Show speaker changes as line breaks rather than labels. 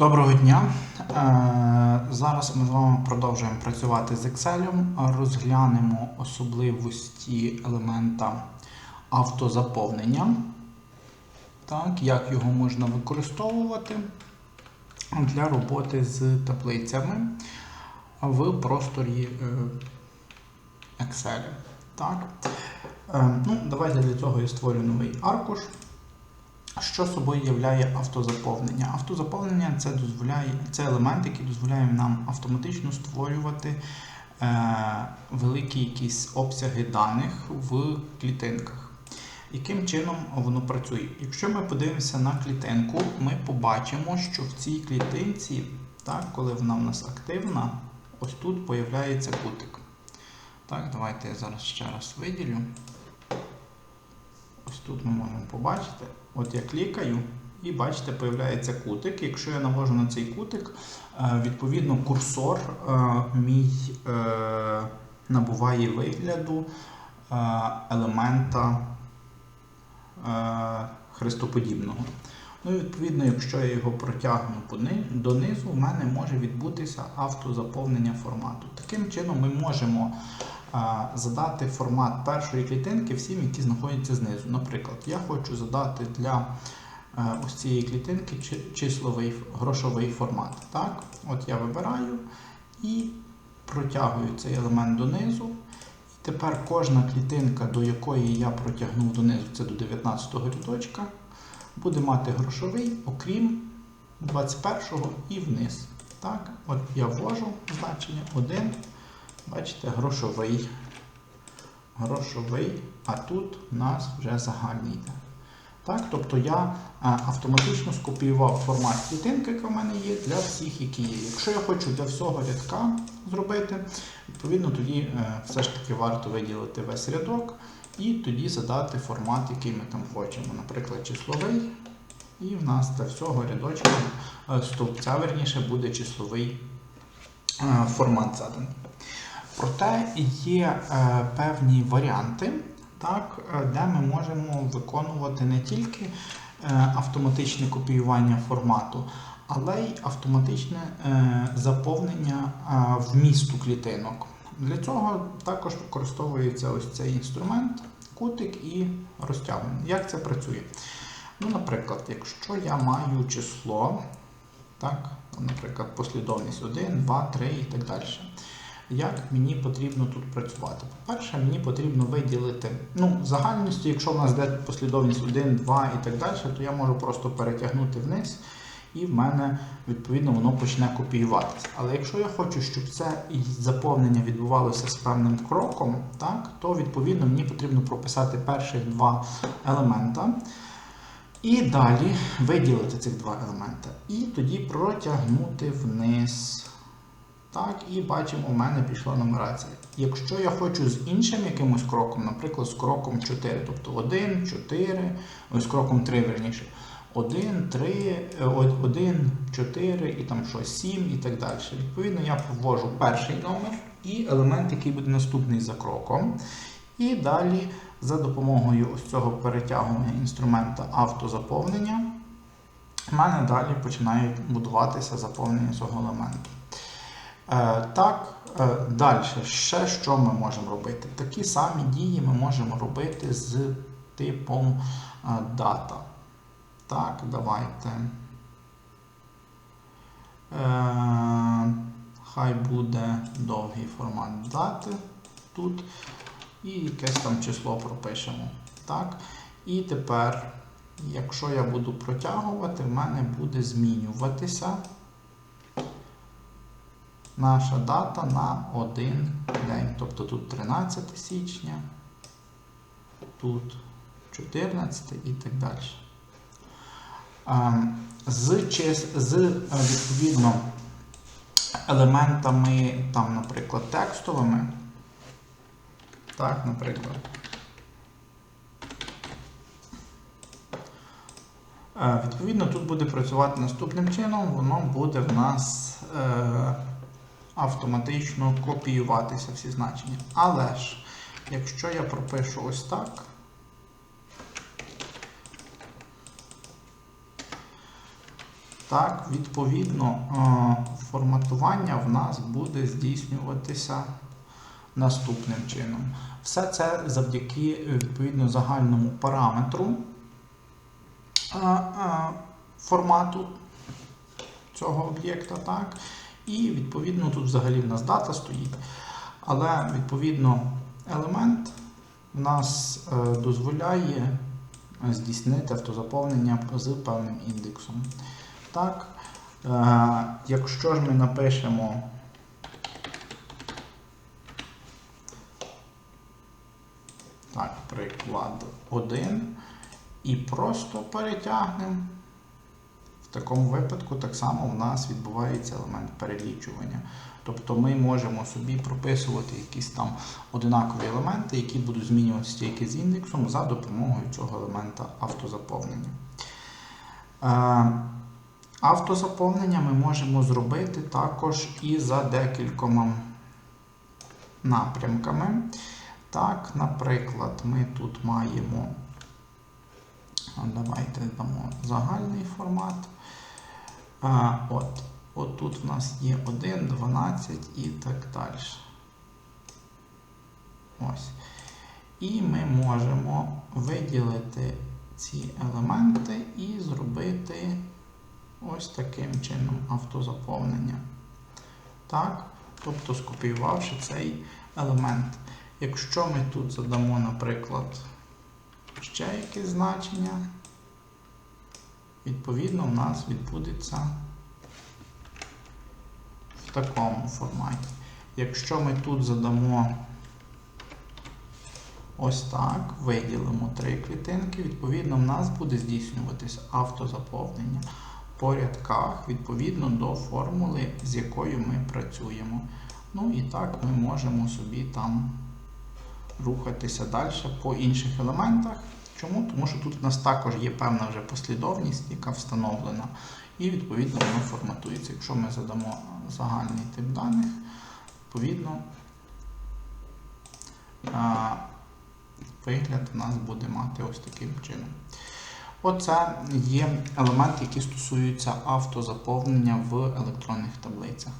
Доброго дня. Е, Зараз ми з вами продовжуємо працювати з Excel. Розглянемо особливості елемента автозаповнення. Так, як його можна використовувати для роботи з таблицями в просторі е, Excel. Так. Е, Ну, давайте для цього я створю новий аркуш. Що собою являє автозаповнення? Автозаповнення це дозволяє це елемент, який дозволяє нам автоматично створювати е, великі якісь обсяги даних в клітинках. Яким чином воно працює? Якщо ми подивимося на клітинку, ми побачимо, що в цій клітинці, так, коли вона в нас активна, ось тут появляється кутик. Так, давайте я зараз ще раз виділю. Тут ми можемо побачити. От я клікаю, і бачите, появляється кутик. Якщо я навожу на цей кутик, е, відповідно курсор е, мій е, набуває вигляду елемента хрестоподібного. Ну і відповідно, якщо я його протягну донизу, в мене може відбутися автозаповнення формату. Таким чином ми можемо задати формат першої клітинки всім, які знаходяться знизу. Наприклад, я хочу задати для е, ось цієї клітинки числовий грошовий формат. Так? От я вибираю і протягую цей елемент донизу. І тепер кожна клітинка, до якої я протягнув донизу, це до 19 го рядочка, буде мати грошовий, окрім 21 го і вниз. Так? От я ввожу значення 1. Бачите, грошовий. Грошовий, а тут у нас вже загальний йде. Так, тобто я е, автоматично скопіював формат клітинки, яка в мене є, для всіх, які є. Якщо я хочу для всього рядка зробити, відповідно тоді е, все ж таки варто виділити весь рядок і тоді задати формат, який ми там хочемо. Наприклад, числовий. І в нас для всього рядочка е, стовпця, верніше, буде числовий формат заданий. Проте є е, певні варіанти, так, е, де ми можемо виконувати не тільки е, автоматичне копіювання формату, але й автоматичне заповнення вмісту клітинок. Для цього також використовується ось цей інструмент, кутик і розтягування. Як це працює? Ну, наприклад, якщо я маю число, так, наприклад, послідовність 1, 2, 3 і так далі. Як мені потрібно тут працювати? По-перше, мені потрібно виділити ну, в загальності, якщо в нас йде послідовність 1, 2 і так далі, то я можу просто перетягнути вниз, і в мене відповідно воно почне копіюватися. Але якщо я хочу, щоб це заповнення відбувалося з певним кроком, так, то відповідно мені потрібно прописати перших два елемента. І далі виділити цих два елемента. І тоді протягнути вниз. Так, і бачимо, у мене пішла нумерація. Якщо я хочу з іншим якимось кроком, наприклад, з кроком 4, тобто 1, 4, ось з кроком 3 верніше. 1, 3, 1, 4 і там щось 7 і так далі. Відповідно, я ввожу перший номер і елемент, який буде наступний за кроком. І далі за допомогою ось цього перетягування інструмента автозаповнення, в мене далі починає будуватися заповнення цього елементу. Е, так, е, далі, ще що ми можемо робити? Такі самі дії ми можемо робити з типом е, дата. Так, давайте. Хай буде довгий формат дати тут. І якесь там число пропишемо. Так. І тепер, якщо я буду протягувати, в мене буде змінюватися наша дата на один день. Тобто тут 13 січня, тут 14 і так далі. Ем, З, з е, відповідно елементами, там, наприклад, текстовими. Так, наприклад. Е, Відповідно, тут буде працювати наступним чином, воно буде в нас е, автоматично копіюватися всі значення. Але ж, якщо я пропишу ось так, Так, відповідно, е, форматування в нас буде здійснюватися наступним чином. Все це завдяки відповідно загальному параметру е, е, формату цього об'єкта, так? І відповідно тут взагалі в нас дата стоїть. Але відповідно елемент в нас е, дозволяє здійснити автозаповнення з певним індексом. Так, е, якщо ж ми напишемо так, приклад 1 і просто перетягнемо, в такому випадку так само в нас відбувається елемент перелічування. Тобто ми можемо собі прописувати якісь там одинакові елементи, які будуть змінюватися тільки з індексом за допомогою цього елемента автозаповнення. Е, Автозаповнення ми можемо зробити також і за декількома напрямками. Так, наприклад, ми тут маємо, давайте дамо загальний формат. А, от, от тут в нас є 1, 12 і так далі. Ось. І ми можемо виділити ці елементи і зробити ось таким чином автозаповнення. Так, тобто скопіювавши цей елемент. Якщо ми тут задамо, наприклад, ще якесь значення, відповідно в нас відбудеться в такому форматі. Якщо ми тут задамо ось так, виділимо три клітинки, відповідно, в нас буде здійснюватися автозаповнення по рядках відповідно до формули, з якою ми працюємо. Ну і так ми можемо собі там рухатися далі по інших елементах. Чому? Тому що тут у нас також є певна вже послідовність, яка встановлена, і відповідно воно форматується. Якщо ми задамо загальний тип даних, відповідно вигляд у нас буде мати ось таким чином. Оце є елементи, які стосуються автозаповнення в електронних таблицях.